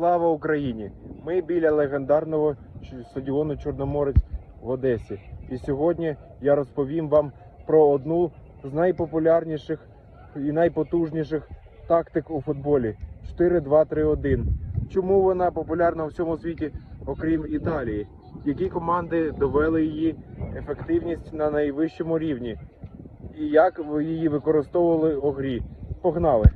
Слава Україні! Ми біля легендарного стадіону Чорноморець в Одесі. І сьогодні я розповім вам про одну з найпопулярніших і найпотужніших тактик у футболі 4-2-3-1. Чому вона популярна у всьому світі, окрім Італії? Які команди довели її ефективність на найвищому рівні? І як її використовували у грі? Погнали!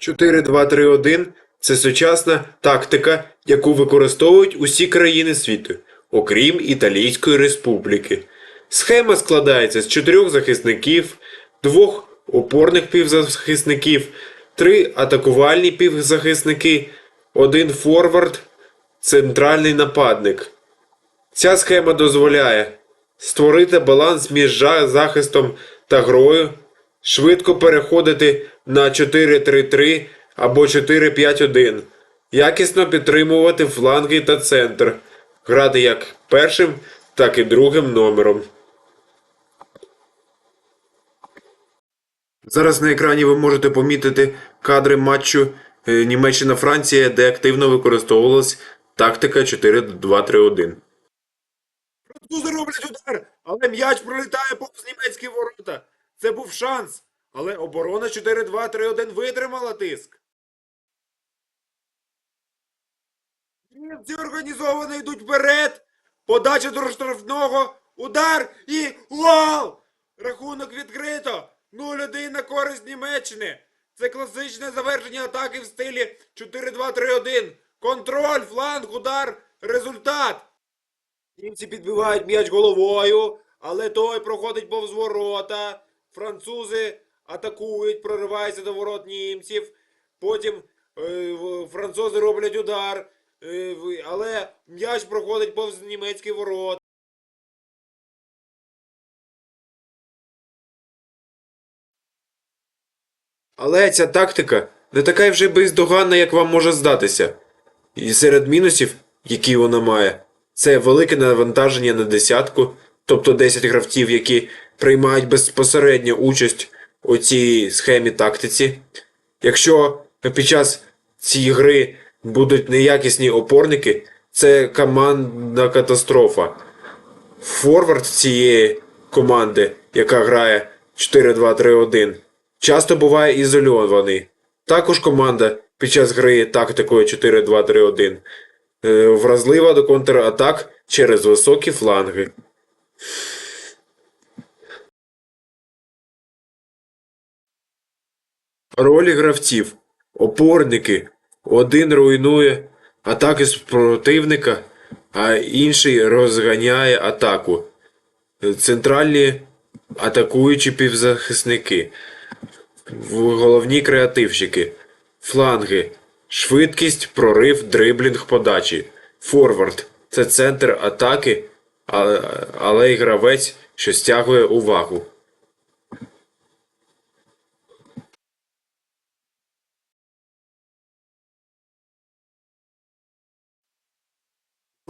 Чотири, два, три, один – це сучасна тактика, яку використовують усі країни світу, окрім Італійської республіки. Схема складається з чотирьох захисників, двох опорних півзахисників, три атакувальні півзахисники, один форвард, центральний нападник. Ця схема дозволяє створити баланс між захистом та грою, швидко переходити на 4-3-3 або 4-5-1, якісно підтримувати фланги та центр, грати як першим, так і другим номером. Зараз на екрані ви можете помітити кадри матчу е, Німеччина-Франція, де активно використовувалась тактика 4-2-3-1. Французи роблять удар, але м'яч пролітає повз німецькі ворота. Це був шанс. Але оборона 4-2-3-1 витримала тиск. Німці організовано йдуть вперед. Подача до штрафного. Удар і гол! Рахунок відкрито. 0-1 на користь Німеччини. Це класичне завершення атаки в стилі 4-2-3-1. Контроль, фланг, удар, результат. Німці підбивають м'яч головою, але той проходить повз ворота. Французи атакують, прориваються до ворот німців. Потім е, французи роблять удар, е, але м'яч проходить повз німецькі ворота. Але ця тактика не така вже бездоганна, як вам може здатися. І серед мінусів, які вона має, це велике навантаження на десятку, тобто 10 гравців, які приймають безпосередньо участь у цій схемі тактиці. Якщо під час цієї гри будуть неякісні опорники, це командна катастрофа. Форвард цієї команди, яка грає 4-2-3-1, часто буває ізольований. Також команда під час гри тактикою 4-2-3-1 е, вразлива до контратак через високі фланги. Ролі гравців. Опорники. Один руйнує атаки супротивника, а інший розганяє атаку. Центральні атакуючі півзахисники. Головні креативщики. Фланги. Швидкість, прорив, дриблінг подачі. Форвард. Це центр атаки, але й гравець, що стягує увагу.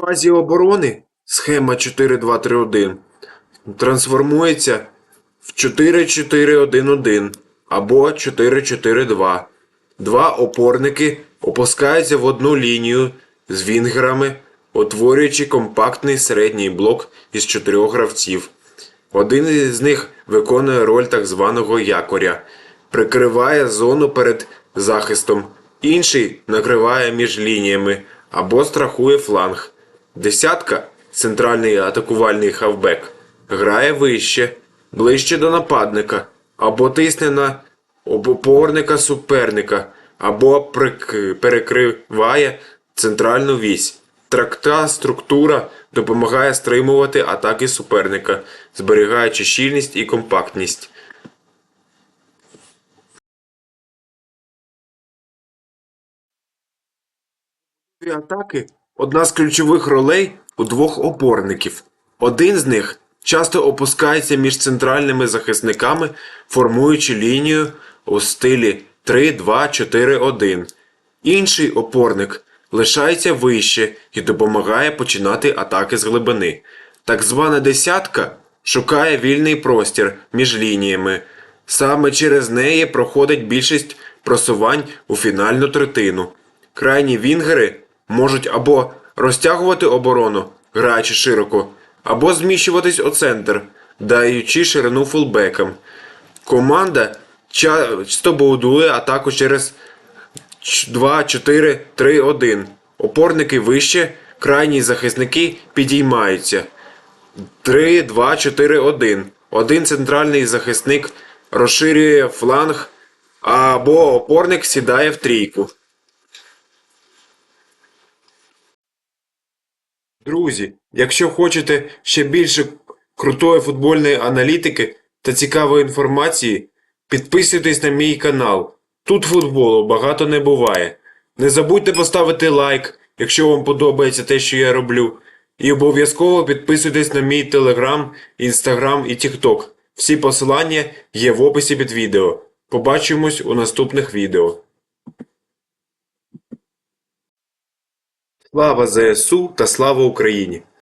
Фазі оборони схема 4-2-3-1 трансформується в 4-4-1-1 або 4-4-2. Два опорники опускаються в одну лінію з вінгерами, утворюючи компактний середній блок із чотирьох гравців. Один із них виконує роль так званого якоря, прикриває зону перед захистом, інший накриває між лініями або страхує фланг. Десятка центральний атакувальний хавбек грає вище, ближче до нападника, або тисне на опорника суперника, або перекриває центральну вісь. Тракта структура допомагає стримувати атаки суперника, зберігаючи щільність і компактність. Атаки одна з ключових ролей у двох опорників. Один з них часто опускається між центральними захисниками, формуючи лінію у стилі 3-2-4-1. Інший опорник лишається вище і допомагає починати атаки з глибини. Так звана десятка шукає вільний простір між лініями. Саме через неї проходить більшість просувань у фінальну третину. Крайні вінгери можуть або розтягувати оборону, граючи широко, або зміщуватись у центр, даючи ширину фулбекам. Команда часто будує атаку через 2-4-3-1. Опорники вище, крайні захисники підіймаються. 3-2-4-1. Один центральний захисник розширює фланг, або опорник сідає в трійку. Друзі, якщо хочете ще більше крутої футбольної аналітики та цікавої інформації, підписуйтесь на мій канал. Тут футболу багато не буває. Не забудьте поставити лайк, якщо вам подобається те, що я роблю. І обов'язково підписуйтесь на мій телеграм, інстаграм і тікток. Всі посилання є в описі під відео. Побачимось у наступних відео. Слава ЗСУ та слава Україні!